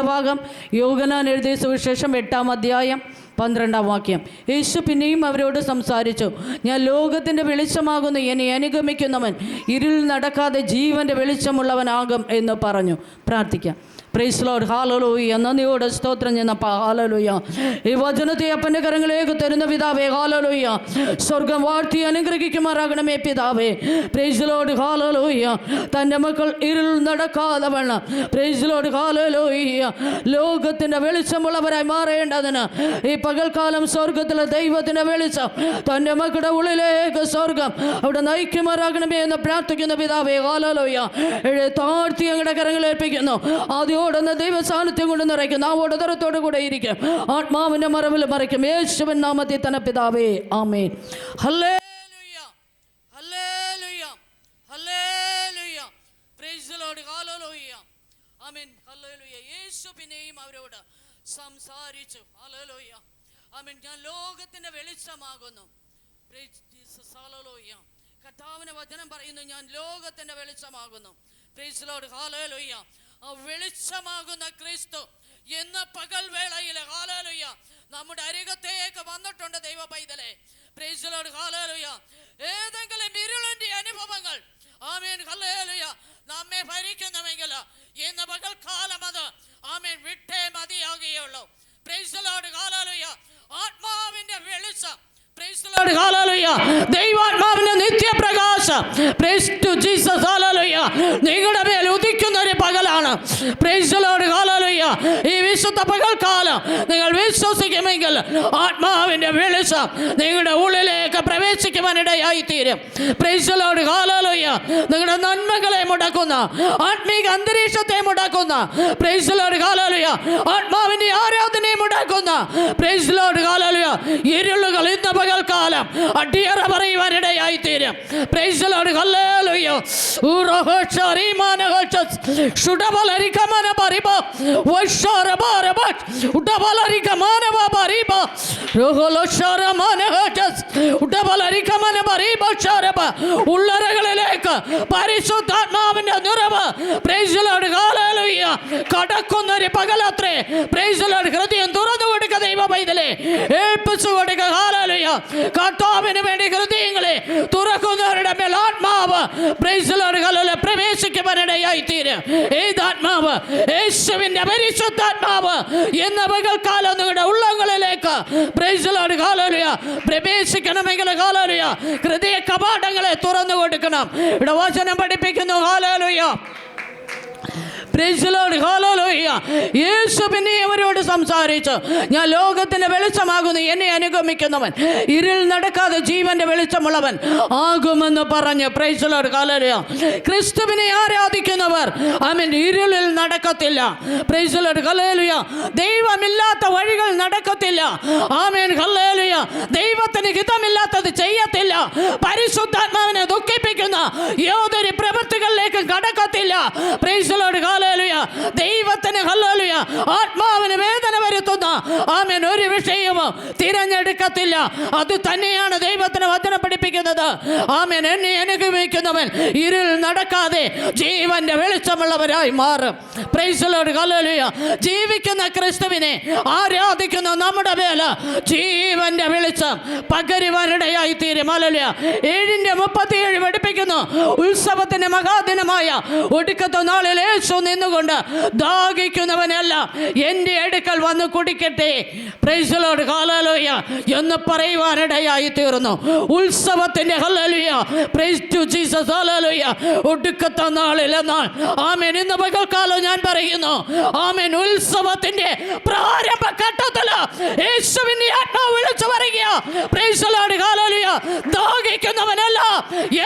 ഭാഗം യോഗനാൻ എഴുതിയ സുവിശേഷം എട്ടാം അധ്യായം പന്ത്രണ്ടാം വാക്യം. യേശു പിന്നെയും അവരോട് സംസാരിച്ചു ഞാൻ ലോകത്തിന്റെ വെളിച്ചമാകുന്നു എന്നെ അനുഗമിക്കുന്നവൻ ഇരുൾ നടക്കാതെ ജീവന്റെ വെളിച്ചമുള്ളവനാകും എന്ന് പറഞ്ഞു. പ്രാർത്ഥിക്കാം. പ്രൈസ് ലോഡ് ഹാലലൂയ നന്ദിയോടെ സ്തോത്രം ചെയ്യുന്ന ഹാലലൂയ ഈ വചനത്തെ അപ്പന്റെ കരങ്ങളിലേക്ക് തരുന്ന പിതാവേ ഹാലലൂയ സ്വർഗം വാഴ്ത്തി അനുഗ്രഹിക്കുമാറാകണമേ പിതാവേ. പ്രൈസ് ലോഡ് ഹാലലൂയ തന്റെ മക്കൾ ഇരുൾ നടക്കാതെ വേണം പ്രൈസ് ലോഡ് ഹാലലൂയ ലോകത്തിന്റെ വെളിച്ചമുള്ളവരായി മാറേണ്ടതിന് ഈ പകൽക്കാലം സ്വർഗത്തിലെ ദൈവത്തിന്റെ വെളിച്ചം തന്റെ മക്കളുടെ ഉള്ളിലേക്ക് സ്വർഗം അവിടെ നയിക്കുമാറാകണമേ എന്ന് പ്രാർത്ഥിക്കുന്ന പിതാവേ ഹാലലൂയ താഴ്ത്തി ഞങ്ങളുടെ കരങ്ങളിൽ ഏൽപ്പിക്കുന്നു. ആദ്യോടൊന്ന് ദൈവസാന്നിധ്യം കൊണ്ട് നിറയ്ക്കും. നാം ഉടതരത്തോടു കൂടെ ഇരിക്കും. ആത്മാവിന്റെ മറവിൽ മറയ്ക്കും യേശുവൻ നാമത്തിൽ തന്നെ പിതാവേ. ആമേ ഹല്ലേലൂയ. ഹല്ലേലൂയ. ഹല്ലേലൂയ. പ്രൈസ് ദി ലോർഡ് ഹല്ലേലൂയ ആമേൻ. ഹല്ലേലൂയ. യേശു അവരോട് സംസാരിച്ചു. ഹല്ലേലൂയ. ആമീൻ. ഞാൻ ലോകത്തിന്റെ വെളിച്ചമാകുന്നു. ഹല്ലേലൂയ കർത്താവിന്റെ വചനം പറയുന്നു ഞാൻ ലോകത്തിന്റെ വെളിച്ചമാകുന്നു. പ്രൈസ് ദി ലോർഡ് ഹല്ലേലൂയ ആ വെളിച്ചമാകുന്ന ക്രിസ്തു എന്ന പകൽ വേളയിൽ ഹാലേലുയ നമ്മുടെ അരികത്തേക്ക് വന്നിട്ടുണ്ട് ദൈവ പൈതലെ. പ്രൈസ് ലോർഡ് ഹാലേലുയ. ഏതെങ്കിലും ഇരുളിന്റെ അനുഭവങ്ങൾ ആമേൻ ഹല്ലേലൂയ നമ്മെ ഭരിക്കുന്നുവെങ്കിൽ ഇന്ന് പകൽക്കാലം അത് ആമേൻ വിട്ടേ മതിയാകുകയുള്ളൂ. Praise Lord hallelujah. ആത്മാവിന്റെ വെളിച്ചം. ദൈവാത്മാവിന്റെ നിത്യപ്രകാശം. ജീസസ് നിങ്ങളുടെ ഈ വിശുദ്ധ പകൽക്കാലം നിങ്ങൾ വിശ്വസിക്കുമെങ്കിൽ ആത്മാവിന്റെ വെളിച്ചം നിങ്ങളുടെ ഉള്ളിലേക്ക് പ്രവേശിക്കുവാനിടയായി തീരും പ്രൈസ് ലോർഡ് ഹല്ലേലൂയ നിങ്ങളുടെ നന്മകളെ മുടക്കുന്ന ആത്മീക അന്തരീക്ഷത്തെ മുടക്കുന്ന പ്രൈസ് ലോർഡ് ഹല്ലേലൂയ ആത്മാവിന്റെ ആരാധനയെ മുടക്കുന്ന പ്രൈസ് ലോർഡ് ഹല്ലേലൂയ ഇരുളുകൾ ഇന്ന് പകൽക്കാലം അടിയറ പറയുവാനിടയായി തീരും. പ്രൈസ് ലോർഡ് ഹല്ലേലൂയ ഉള്ളറകളിലേക്ക് പരിശുദ്ധാത്മാവിന്റെ നിറവ്. പ്രൈസ് ലോർഡ് ഹല്ലേലൂയ കടക്കുന്ന ഒരു പകലത്രേ. പ്രൈസ് ലോർഡ് ഹൃദയം തുറന്നു കൊടുക്ക ദൈവ പൈതലേ ഏൽപ്പിച്ചു കൊടുക്ക. ഹാലലുയ കർത്താവിന് വേണ്ടി ഹൃദയങ്ങളെ തുറക്കുന്നവരുടെ മേൽ ആത്മാവ്. പ്രൈസ് ലോർഡ് ഹല്ലേലൂയ പ്രവേശിക്കുവാനിടയായി തീരും ഏതാത്മാവ്? യേശുവിന്റെ പരിശുദ്ധാത്മാവ്. എന്ന പകൽക്കാലം നിങ്ങളുടെ ഉള്ളങ്ങളിലേക്ക്. പ്രൈസ് ലോർഡ് ഹല്ലേലൂയ പ്രവേശിക്കണമെങ്കിൽ ഹല്ലേലൂയ. ഹൃദയ കപാടങ്ങളെ തുറന്നു കൊടുക്കണം ഇവിടെ വചനം പഠിപ്പിക്കുന്നു ഹാലലുയ Praise the Lord. Hallelujah. യേശു പിന്നെ അവരോട് സംസാരിച്ചു. ഞാൻ ലോകത്തിന്റെ വെളിച്ചമാകുന്നു എന്നെ അനുഗമിക്കുന്നവൻ. ഇരുൾ നടക്കാതെ ജീവന്റെ വെളിച്ചമുള്ളവൻ ആകുമെന്ന് പറഞ്ഞ്. പ്രൈസ് ലോഡ് കാലറിയ ക്രിസ്തുവിനെ ആരാധിക്കുന്നവർ? അവൻ ഇരുളിൽ നടക്കത്തില്ല. പ്രൈസ് ലോഡ് കലേലുയ ദൈവമില്ലാത്ത വഴികൾ നടക്കത്തില്ല. ആമേൻ ഹല്ലേലൂയ. ദൈവത്തിന് ഹിതമില്ലാത്തത് ചെയ്യത്തില്ല. പരിശുദ്ധാത്മാവിനെ ദുഃഖിപ്പിക്കുന്ന യാതൊരു പ്രവൃത്തികളിലേക്കും കടക്കത്തില്ല. പ്രൈസ് ലോഡ് ഹല്ലേലൂയ ദൈവത്തിന് ഹല്ലേലൂയ. ആത്മാവിന് വേദന വരുത്തുന്ന. ആമേൻ. ഒരു വിഷയവും തിരഞ്ഞെടുക്കത്തില്ല. അത് തന്നെയാണ് ദൈവത്തിന് വചനം പഠിപ്പിക്കുന്നത്. ആമേൻ. എന്നെ അനുഗമിക്കുന്നവൻ ഇരുൾ നടക്കാതെ ജീവന്റെ വെളിച്ചമുള്ളവരായി മാറും. പ്രൈസ് കലലുയ ജീവിക്കുന്ന ക്രിസ്തുവിനെ ആരാധിക്കുന്ന നമ്മുടെ വേല ജീവന്റെ വെളിച്ചം പകരുവാനിടയായി തീരും. അലലുയ ഏഴിന്റെ മുപ്പത്തിയേഴ് പഠിപ്പിക്കുന്നു. ഉത്സവത്തിന്റെ മഹാദിനമായ ഒടുക്കത്തെ നാളിൽ യേശു നിന്നുകൊണ്ട് ദാഹിക്കുന്നവനല്ല. എന്റെ അടുക്കൽ വന്ന് കുടിക്കട്ടെ. പ്രൈസലോട് ഹാലലോയ എന്ന് പറയുവാനിടയായി തീർന്നു. ഉത്സവത്തിന്റെ ഹല്ലേലൂയ പ്രൈസ് ടു ജീസസ് ഹല്ലേലൂയ ഒടുക്കത്തെ നാളിൽ എന്നാൽ ആമേൻ ഇന്ന് പകൽക്കാലം ഞാൻ പറയുന്നു. ആമേൻ ഉത്സവത്തിന്റെ പ്രാരംഭ ഘട്ടത്തിൽ യേശുവിന്റെ ആത്മാവ് വിളിച്ചു പറയുക പ്രൈസലോട് ഹാലലോയ ദാഹിക്കുന്നവനല്ല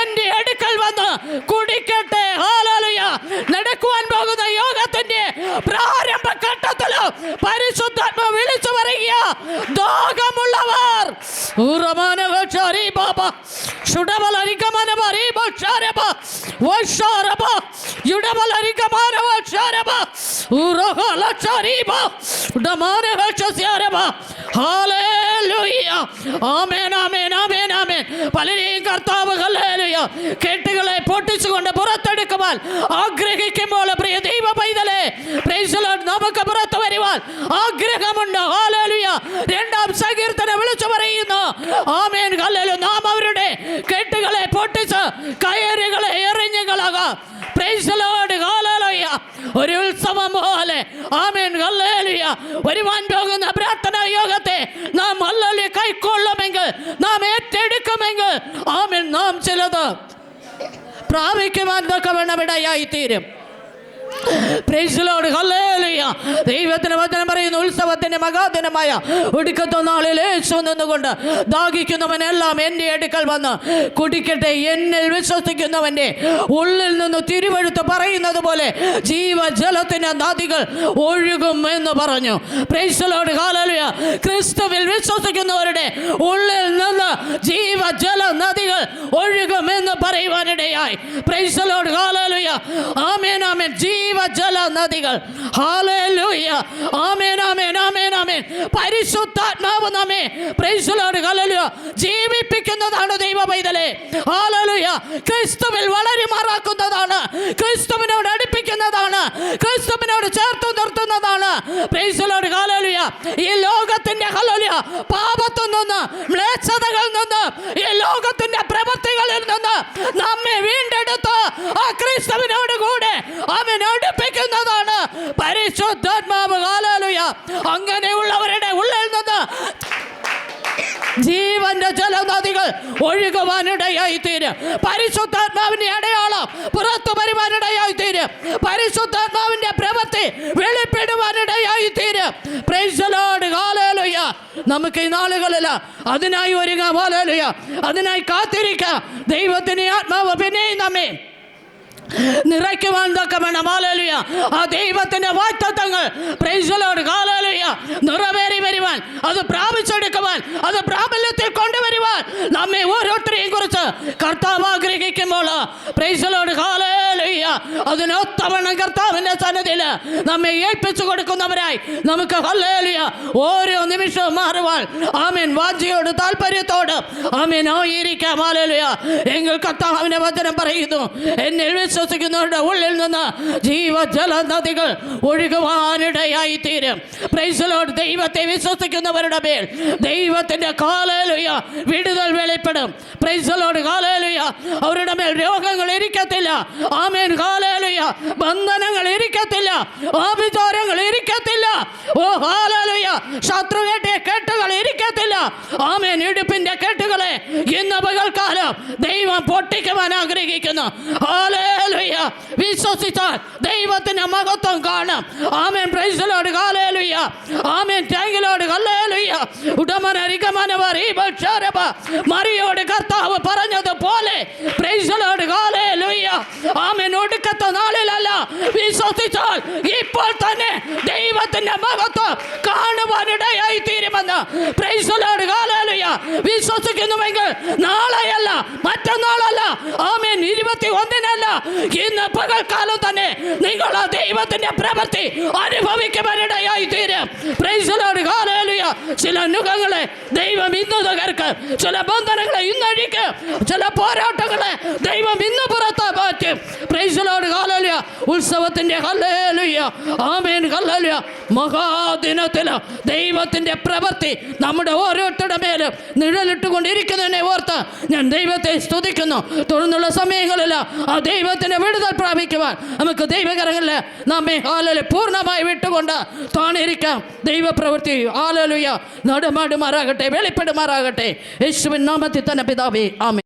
എന്റെ അടുക്കൽ വന്ന് കുടിക്കട്ടെ ഹാലലോയ നടക്കുവാൻ പോകുന്ന യോഗത്തിന്റെ പ്രാരംഭ ഘട്ടത്തിൽ പരിശുദ്ധാത്മ വിളിച്ചു പറയുക ദാഹമുള്ളവർ ഉറമാനവക്ഷാരി ബാബ ഷുഡബലരികമനവരി ബക്ഷാരബ വക്ഷാരബ യുഡബലരികമാനവക്ഷാരബ ഉറഹലക്ഷാരിബ ഉഡമാനവക്ഷസ്യാരബ ഹല്ലേലൂയ ആമേൻ ആമേൻ ആമേൻ ആമേൻ പലരെയും കർത്താവ് കെട്ടുകളെ പൊട്ടിച്ചുകൊണ്ട് പുറത്തെടുക്കുവാൻ ആഗ്രഹിക്കുമ്പോൾ പ്രിയ ദൈവ പൈതലേ. നമുക്ക് പുറത്തു വരുവാൻ ആഗ്രഹമുണ്ട്. രണ്ടാം സങ്കീർത്തനം ആമേൻ ഹല്ലേലൂയ നാം അവരുടെ കെട്ടുകളെ പൊട്ടിച്ച് കയറുകളെ എറിഞ്ഞുകളാകാം ഒരു ഉത്സവം പോലെ ആമേൻ ഹല്ലേലൂയ വരുവാൻ പോകുന്ന പ്രാർത്ഥന യോഗത്തെ നാം ഹല്ലേലൂയ കൈക്കൊള്ളുമെങ്കിൽ നാം ഏറ്റെടുക്കുമെങ്കിൽ ആമേൻ നാം ചിലത് പ്രാപിക്കുവാൻ തക്കവണ്ണമിടയായി തീരും Praise the Lord. Hallelujah. ദൈവത്തിന് വചനം പറയുന്നു ഉത്സവത്തിന്റെ മഹാദിനമായ ഒടുക്കത്തെ നാളിൽ യേശു നിന്നുകൊണ്ട് ദാഹിക്കുന്നവനെല്ലാം എന്റെ അടുക്കൽ വന്ന് കുടിക്കട്ടെ എന്നിൽ വിശ്വസിക്കുന്നവന്റെ ഉള്ളിൽ നിന്ന് തിരുവഴുത്ത് പറയുന്നത് പോലെ ജീവജലത്തിന്റെ നദികൾ ഒഴുകും എന്ന് പറഞ്ഞു Lord. Hallelujah. ക്രിസ്തുവിൽ വിശ്വസിക്കുന്നവരുടെ ഉള്ളിൽ നിന്ന് ജീവജല നദികൾ ഒഴുകും ഒഴുകുമെന്ന് പറയുവാനിടയായി Praise the Lord. Hallelujah. ജീവജല നദികൾ ഹാലേലൂയ ആമേൻ ആമേൻ ആമേൻ ആമേൻ. പരിശുദ്ധാത്മാവ് നമ്മെ. ജീവിപ്പിക്കുന്നതാണ് ദൈവ പൈതലേ ഹാലേലൂയ ക്രിസ്തുവിൽ വളരുമാറാക്കുന്നതാണ്. ക്രിസ്തുവിനോട് അടുപ്പിക്കുന്നതാണ്. ക്രിസ്തുവിനോട് ചേർത്ത് നിർത്തുന്നതാണ്. ഈ ലോകത്തിന്റെ ഹല്ലേലൂയ പാപത്തിൽ നിന്ന് മ്ലേച്ഛതകളിൽ നിന്ന് ഈ ലോകത്തിന്റെ പ്രവൃത്തികളിൽ നിന്ന് നമ്മെ വീണ്ടെടുത്ത് ആ ക്രിസ്തുവിനോട് കൂടെ അവൻ അടുപ്പിക്കുന്നതാണ് പരിശുദ്ധാത്മാവ് ഹല്ലേലൂയ അങ്ങനെയുള്ളവരുടെ ഉള്ളിൽ നിന്ന് ജീവന്റെ ജലനദികൾ ഒഴുകുവാനിടയായി തീരും പരിശുദ്ധാത്മാവിന്റെ അടയാളം പുറത്തു വരുവാനിടയായി തീര് പരിശുദ്ധാത്മാവിന്റെ പ്രവൃത്തി വെളിപ്പെടുവാനിടയായി തീര്. നമുക്ക് ഈ നാളുകളിൽ അതിനായി ഹാലേലുയ അതിനായി കാത്തിരിക്കാം. ദൈവത്തിന് ആത്മാവ് പിന്നെയും നമ്മെ നിറയ്ക്കുവാൻ തക്കവണ്ണം ആലോലിയ ആ ദൈവത്തിന്റെ ഹാലേലുയ നിറവേറി വരുവാൻ അത് പ്രാപിച്ചെടുക്കുവാൻ അത് പ്രാബല്യത്തിൽ കൊണ്ടുവരുവാൻ നമ്മെ ഓരോരുത്തരെയും കുറിച്ച് കർത്താവ് ആഗ്രഹിക്കുമ്പോൾ പ്രൈസലോട് ഹാലേലുയ അതിനൊത്തവണ്ണം കർത്താവിന്റെ സന്നദ്ധിയിൽ നമ്മെ ഏൽപ്പിച്ചു കൊടുക്കുന്നവരായി നമുക്ക് ഹല്ലേലുയ ഓരോ നിമിഷവും മാറുവാൻ ആമീൻ. വാഞ്ചയോട് താല്പര്യത്തോട് ആമീൻ. ആയിരിക്കാം. ഹാലേലുയ എങ്കിൽ കർത്താവിന്റെ വചനം പറയുന്നു. എന്നിൽ വിശ്വസിക്കുന്നവരുടെ ഉള്ളിൽ നിന്ന് ജീവജല നദികൾ ഒഴുകുവാനിടയായി തീരും. പ്രൈസലോട് ദൈവത്തെ വിശ്വസിക്കുന്നവരുടെ മേൽ ദൈവത്തിന്റെ കാലേലുയ വിടുതൽ വെളിപ്പെടും. പ്രൈസലോട് കാലേലുയ. അവരുടെ മേൽ രോഗങ്ങൾ ഇരിക്കത്തില്ല. ആമേൻ. കാലേലുയ. ബന്ധനങ്ങൾ ഇരിക്കത്തില്ല. ആഭിചാരങ്ങൾ ഇരിക്കത്തില്ല. ഓ ഹാലേലുയ ശത്രുവേട്ടിയ കെട്ടുകൾ ഇരിക്കത്തില്ല. ആമേൻ. ഇടുപ്പിന്റെ കെട്ടുകളെ ഇന്ന് പകൽക്കാലം ദൈവം പൊട്ടിക്കുവാൻ ആഗ്രഹിക്കുന്നു. വിശ്വസിച്ചാൽ ദൈവത്തിന്റെ മഹത്വം കാണാം. ആമേൻ. പ്രൈസലോട് കാലേലുയ്യ ആമേൻ. ടാങ്കിലോട് കല്ലേലുയ്യ ഉടമനരികമനവർ ഈ ഭക്ഷാരപ മറിയോട് കർത്താവ് പറഞ്ഞതുപോലെ. പ്രൈസലോട് കാലേലുയ്യ ആമേൻ. ഒടുക്കത്തെ നാളിലല്ല വിശ്വസിച്ചാൽ ഇപ്പോൾ തന്നെ ദൈവത്തിന്റെ മഹത്വം കാണുവാനിടയായി തീരുമെന്ന്. പ്രൈസലോട് ഹാലേലുയ വിശ്വസിക്കുന്നുവെങ്കിൽ നാളെയല്ല മറ്റന്നാളല്ല ആമേൻ ഇരുപത്തി ഒന്നിനല്ല ഇന്ന് പകൽക്കാലം തന്നെ നിങ്ങൾ ആ ദൈവത്തിന്റെ പ്രവൃത്തി അനുഭവിക്കുവാനിടയായി തീരും. ചില നുഖങ്ങളെ ദൈവം ഇന്ന് തകർക്കും ചില ബന്ധനങ്ങളെ ഇന്നഴിക്കും ചില പോരാട്ടങ്ങളെ ദൈവം ഇന്ന് പുറത്ത് മാറ്റും. പ്രൈസലോട് കാലലിയ ഉത്സവത്തിന്റെ ഹല്ലേലുയ. ആമേൻ. ഹല്ലേലുയ. മഹാദിനത്തിൽ ദൈവത്തിന്റെ പ്രവൃത്തി നമ്മുടെ ഓരോരുത്തരുടെ മേലും നിഴലിട്ടുകൊണ്ടിരിക്കുന്നതിനെ ഓർത്ത് ഞാൻ ദൈവത്തെ സ്തുതിക്കുന്നു. തുടർന്നുള്ള സമയങ്ങളിൽ ആ ദൈവത്തിന്റെ വിടുതൽ പ്രാപിക്കുവാൻ നമുക്ക് ദൈവകരങ്ങളിൽ നമ്മെ ആലോല പൂർണമായി വിട്ടുകൊണ്ട് താണിരിക്കാം. ദൈവപ്രവൃത്തി ആലോലുയ നടുമാടുമാറാകട്ടെ വെളിപ്പെടുമാറാകട്ടെ. യേശുവിൻ നാമത്തിൽ തന്നെ പിതാവേ ആമേ